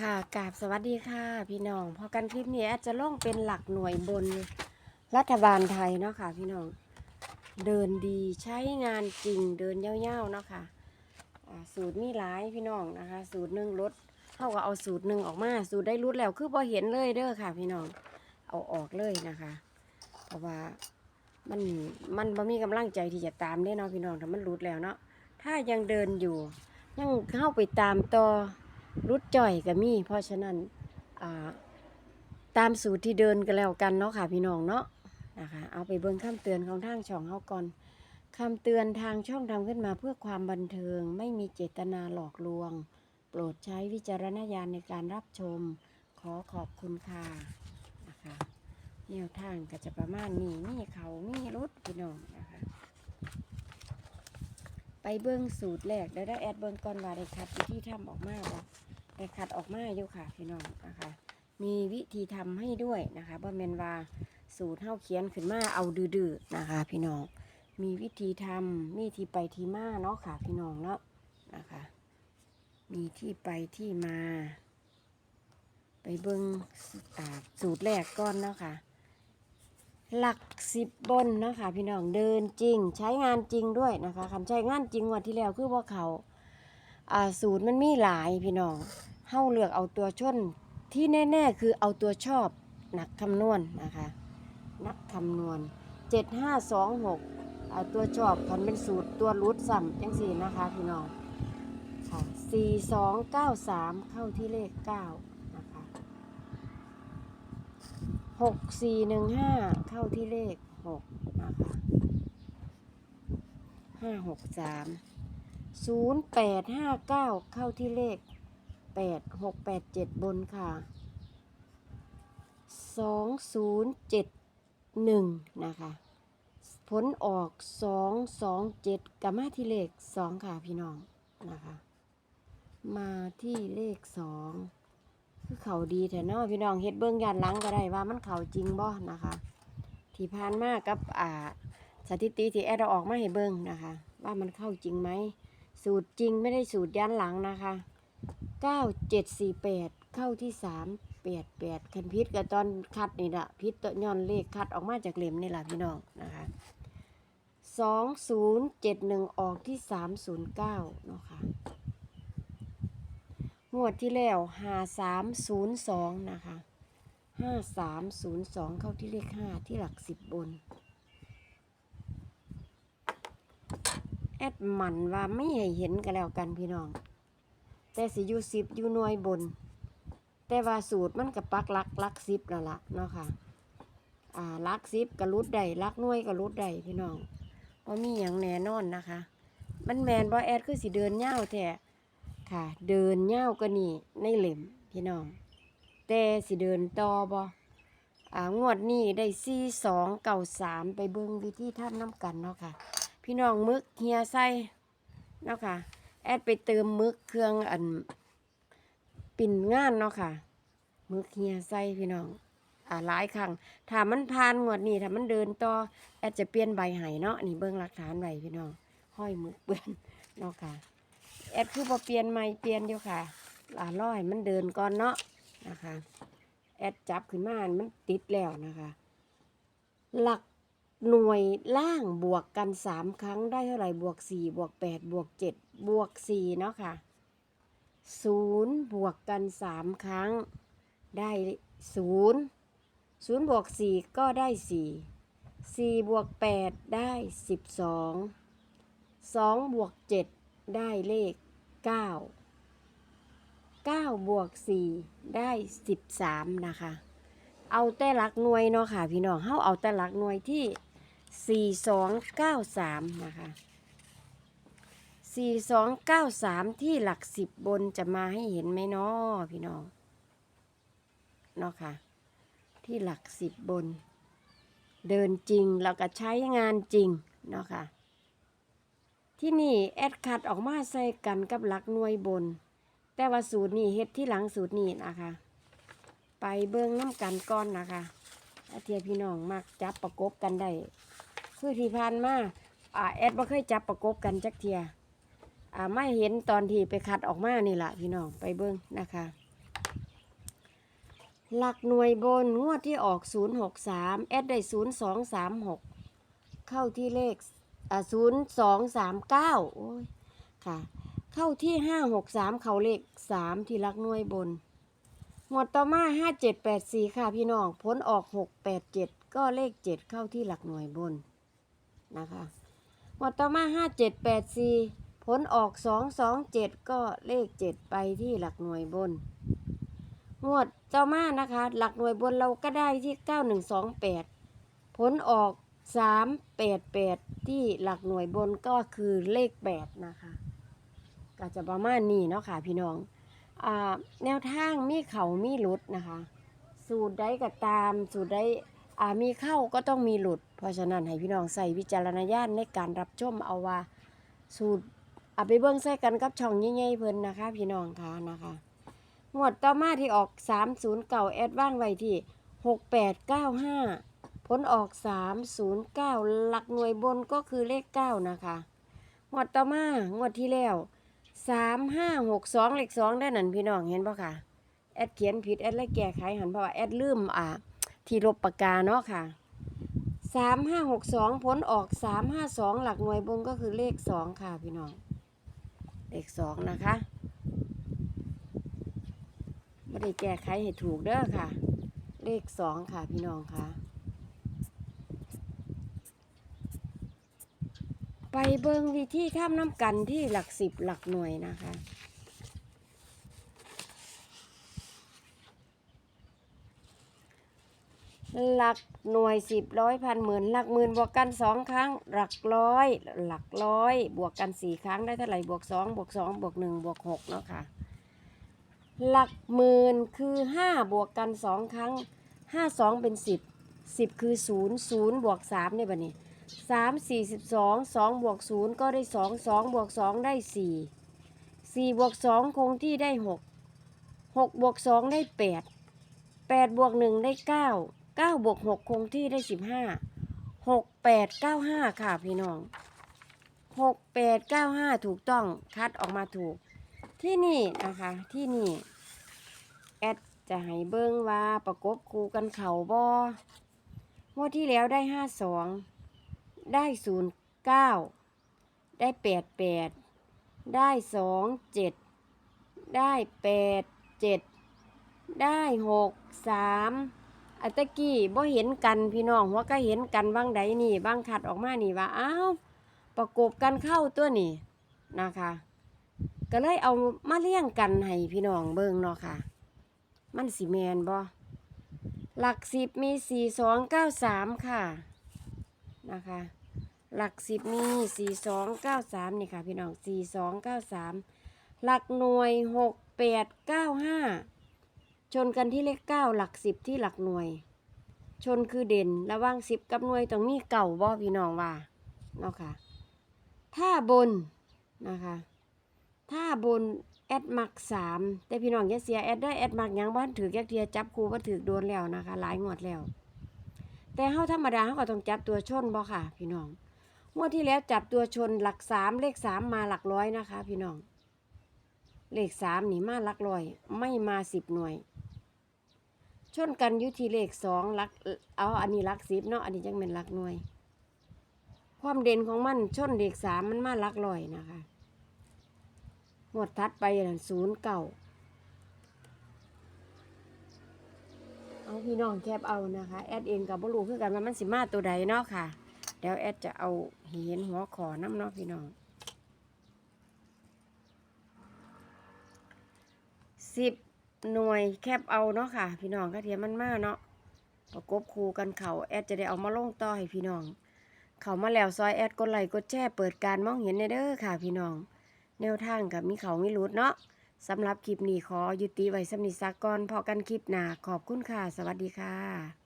ค่ะกราบสวัสดีค่ะ พี่น้องพอกันคลิปนี้อาจจะล่องเป็นหลักหน่วยบนรัฐบาลไทยเนาะค่ะ พี่น้องเดินดีใช้งานจริงเดินเยาๆเนาะค่ะสูตรมีหลายพี่น้องนะคะ สูตรหนึ่งลดเท่ากับเอาสูตรหนึ่งออกมา สูตรได้รุดแล้วคือพอเห็นเลยเด้อค่ะ พี่น้องเอาออกเลยนะคะ เพราะว่ามันมันบ่มีกำลังใจที่จะตามได้เนาะพี่น้องถ้ามันรุดแล้วเนาะถ้ายังเดินอยู่ยังเข้าไปตามต่อ รุดจ่อยก็มี เพราะฉะนั้นาตามสูตรที่เดินกันแล้วกันเนาะค่ะพี่น้องเนาะนะคะเอาไปเบิ่งคำเตือนของทางช่องเฮาก่อนคำเตือนทางช่องทำขึ้นมาเพื่อความบันเทิง ไม่มีเจตนาหลอกลวง โปรดใช้วิจารณญาณในการรับชม ขอขอบคุณค่ะนะคะแนวทางก็จะประมาณนี้มีเขามีรถพี่น้องนะคะไปเบิ้งสูตรแรกได้ได้แอดเบิ้งก่อนว่าได้คัดวิธีทำออกมาบ่ได้ คัดออกมาอยู่ค่ะพี่น้องนะคะ มีวิธีทำให้ด้วยนะคะบ่แมนว่าสูตรเฮาเขียนขึ้นมาเอาดื้อๆนะคะ พี่น้อง มีวิธีทำมีที่ไปที่มาเนาะค่ะพี่น้องเนาะนะคะ มีที่ไปที่มา ไปเบิ้งอ่าสูตรแรกก่อนเนาะค่ะหลักสิบบนเนาะคะพี่น้องเดินจริง ใช้งานจริงด้วยนะคะคำใช้งานจริงวันที่แล้วคือว่าเขา สูตรมันมีหลายพี่น้องเฮาเลือกเอาตัวชนที่แน่ๆคือเอาตัวชอบนักคำนวณนะคะ นักคำนวณ 7526เอาตัวชอบคันเป็นสูตรตัวรูทซ้ำจังสี่นะคะพี่น้องค่ะ4293 เข้าที่เลข 9 นะคะหกสี่หนึ่งห้าเข้าที่เลขหกนะคะห้าหกสามศูนย์แปดห้าเก้าเข้าที่เลขแปดหกแปดเจ็ดบนค่ะสองศูนย์เจ็ดหนึ่งนะคะ ผลออกสองสองเจ็ดกับมาที่เลขสองค่ะพี่น้องนะคะ มาที่เลขสองคือเขาดีแต่เนาะพี่น้องเฮ็ดเบื้องยานหลังก็ได้ว่ามันเขาจริงบ่นะคะ ที่ผ่านมากับอ่าสถิติที่แอดเอาออกมาให้เบิ่งนะคะ ว่ามันเข้าจริงไหม สูตรจริงไม่ได้สูตรย้านหลังนะคะเก้าเจ็ดสี่แปดเข้าที่สามแปดแปดคันพิษกับตอนคัดนี่ละพิษตัวย้อนเลขคัดออกมาจากเหล่มนี่แหละพี่น้องนะคะสองศูนย์เจ็ดหนึ่งออกที่สามศูนย์เก้าเนาะค่ะงวดที่แล้วหาสามศูนย์สองนะคะห้าสามศูนย์สองเข้าที่เลขห้าที่หลักสิบบน แอดหมันว่าไม่ให้เห็นกันแล้วกันพี่น้อง แต่สิอยู่สิบอยู่หน่วยบน แต่ว่าสูตรมันกับปักลักลักสิบแล้วล่ะเนาะค่ะ อ่าลักสิบกับรุดใดลักหน่วยกับรุดใดพี่น้องว่ามีอย่างแน่นอนนะคะ มันแมนบ่แอดคือสิเดินเง่าแท้ค่ะ เดินเง่าก็นี่ในเหล่มพี่น้อง แต่สิเดินต่อบอ่างวดนี้ได้สี่สองเก่าสามไปเบิ่งวิธีท่านน้ำกันเนาะค่ะ พี่น้องมึกเฮียไส้เนาะค่ะ แอดไปเติมมึกเครื่องอันปิ่นงานเนาะค่ะมึกเฮียไส้พี่น้อง อ่าหลายครั้งถ้ามันผ่านงวดนี้ถ้ามันเดินต่อแอดจะเปลี่ยนใบไห้เนาะนี่เบิ่งหลักฐานไว้พี่น้อง ห้อยมึกเปื้อนเนาะค่ะ แอดคือพอเปลี่ยนใหม่เปลี่ยนอยู่ค่ะลาล่อยมันเดินก่อนเนาะนะคะ แอดจับขึ้นมา มันติดแล้วนะคะ หลัก หน่วยล่างบวกกันสามครั้งได้เท่าไหร่บวกสี่บวกแปดบวกเจ็ดบวกสี่เนาะค่ะศูนย์บวกกันสามครั้ง ได้ศูนย์ศูนย์บวกสี่ก็ได้สี่สี่บวกแปดได้สิบสองสองบวกเจ็ดได้เลข 9 9 บวก 4 ได้ 13 นะคะเอาแต่หลักหน่วยเนาะค่ะพี่น้องเฮาเอาแต่หลักหน่วยที่ 4293นะคะ4293ที่หลัก10บบนจะมาให้เห็นไหมเนาะพี่น้องเนาะค่ะ ที่หลัก10บบน เดินจริงแล้วก็ใช้งานจริงเนาะค่ะ ที่นี่แอดคัดออกมาใส่กันกับหลักหน่วยบน แต่ว่าสูตรนี้เฮ็ดที่หลังสูตรนี้นะคะ ไปเบิ่งน้ำกันก้อนนะคะอาเทียพี่น้องมักจับประกบกันได้ คือที่ผ่านมาอ่าแอดบ่เคยจับประกบกันจักเทียอ่าไม่เห็นตอนที่ไปคัดออกมานี่แหละพี่น้องไปเบิ่งนะคะ หลักหน่วยบนงวดที่ออก 063แอดได้ 0236 เข้าที่เลขอ่า0239 โอ้ยค่ะ เข้าที่ 563 เขาเลข 3 ที่หลักหน่วยบนงวดต่อมา5784 ค่ะพี่น้องผลออก 687 ก็เลข 7 เข้าที่หลักหน่วยบน นะคะงวดต่อมา5784ผลออก227ก็เลข7ไปที่หลักหน่วยบนงวดต่อมานะคะ หลักหน่วยบนเราก็ได้ที่ 9128 ผลออก 388 ที่หลักหน่วยบนก็คือเลข 8 นะคะ ก็จะประมาณนี้เนาะค่ะพี่น้องอแนวทางมีเขามีลุดนะคะ สูตรใดก็ตามสูตรใด อามีเข้าก็ต้องมีหลุด เพราะฉะนั้นให้พี่น้องใส่วิจารณญาณในการรับชมเอาว่า สูตรเอาไปเบิ่งใส่กันกับช่องใหญ่ๆเพิ่นนะคะ พี่น้องคะนะคะงวดต่อมาที่ออก 309แอดว่างไว้ที่ 6895 ผลออก 309 หลักหน่วยบนก็คือเลข 9 นะคะงวดต่อมางวดที่แล้ว 3562 เลข2ได้นั่นพี่น้องเห็นปะคะแอดเขียนผิด แอดเลยแก้ไขหันเพราะว่าแอดลืมอ่า ที่ลบปากกาเนาะค่ะ3562ผลออก352หลักหน่วยบนก็คือเลข2ค่ะพี่น้อง เลข2นะคะไม่ได้แก้ไขให้ถูกเด้อค่ะ เลข2ค่ะพี่น้องค่ะ ไปเบิงวิธีทำน้ำกันที่หลักสิบหลักหน่วยนะคะ หลักหน่วยสิบร้อยพันหมื่นหลักหมื่นบวกกันสองครั้ง หลักร้อย หลักร้อย บวกกันสี่ครั้งได้เท่าไหร่บวกสองบวกสองบวกหนึ่งบวกหกเนาะค่ะ หลักหมื่นคือห้าบวกกันสองครั้งห้าสองเป็นสิบสิบคือศูนย์ศูนย์บวกสามเนี่ยบัดนี้สามสี่สิบสองสองบวกศูนย์ก็ได้สองสองบวกสองได้สี่สี่บวกสองคงที่ได้หกหกบวกสองได้แปดแปดบวกหนึ่งได้เก้า เก้าบวกหกคงที่ได้สิบห้าหกแปดเก้าห้าค่ะพี่น้องหกแปดเก้าห้าถูกต้องคัดออกมาถูก ที่นี่นะคะที่นี่ แอดจะให้เบิ้งว่าประกบคูกันเข่าบองวดที่แล้วได้ห้าสองได้ศูนย์เก้าได้แปดแปดได้สองเจ็ดได้แปดเจ็ดได้หกสาม อัตะกี้บ่เห็นกันพี่น้องว่าก็เห็นกันบ้างใดนี่บ้างขัดออกมานี่ว่าอ้าวประกบกันเข้าตัวนี่นะคะ ก็เลยเอามาเลี้ยงกันให้พี่น้องเบิ่งเนาะค่ะ มันสีแมนบ่หลักสิบมีสี่สองเก้าสามค่ะนะคะ หลักสิบมีสี่สองเก้าสามนี่ค่ะ พี่น้องสี่สองเก้าสามหลักหน่วยหกแปดเก้าห้า ชนกันที่เลขเก้าหลักสิบที่หลักหน่วย ชนคือเด่นระว่างสิบกับหน่วยต้องมีเก่าบ่พี่น้องว่าเนาะค่ะ ถ้าบนนะคะ ถ้าบนแอดมักสามแต่พี่น้องอย่าเสียแอดได้แอดมักยังบ้านถือแยกเทียจับครูบ้าถือโดนแล้วนะคะ หลายงวดแล้ว แต่เฮาธรรมดาเฮาก็ต้องจับตัวชนบ่ค่ะ พี่น้องงวดที่แล้วจับตัวชนหลักสามเลขสามมาหลักร้อยนะคะ พี่น้อง เลขสามนี่มาลักร้อย ไม่มาสิบหน่วย ชนกันอยู่ที่เลขสองลัก เอาอันนี้ลักสิบเนาะอันนี้จังเป็นลักหน่วย ความเด่นของมันชนเลขสามมันมาลักร้อยนะคะงวดทัดไปนั่นศูนย์เก่าเอาพี่น้องแคบเอานะคะแอดเองกับบรูคือกันว่ามันสิมาตัวใดเนาะค่ะ เดี๋ยวแอดจะเอาเห็นหัวขอน้ำเนาะพี่น้อง สิบหน่วยแคบเอาเนาะค่ะ พี่น้องก็เทียมมันมากเนาะประกบคู่กันเขาแอดจะได้เอามาลงต่อให้พี่น้อง เขามาแล้วซอยแอดกดไลค์กดแชร์เปิดการมองเห็นในเด้อค่ะ พี่น้อง แนวทางกับมีเขามีรุดเนาะสำหรับคลิปนี้ขอยุติไว้สำนิสากก่อนพอกันคลิปหนาขอบคุณค่ะ สวัสดีค่ะ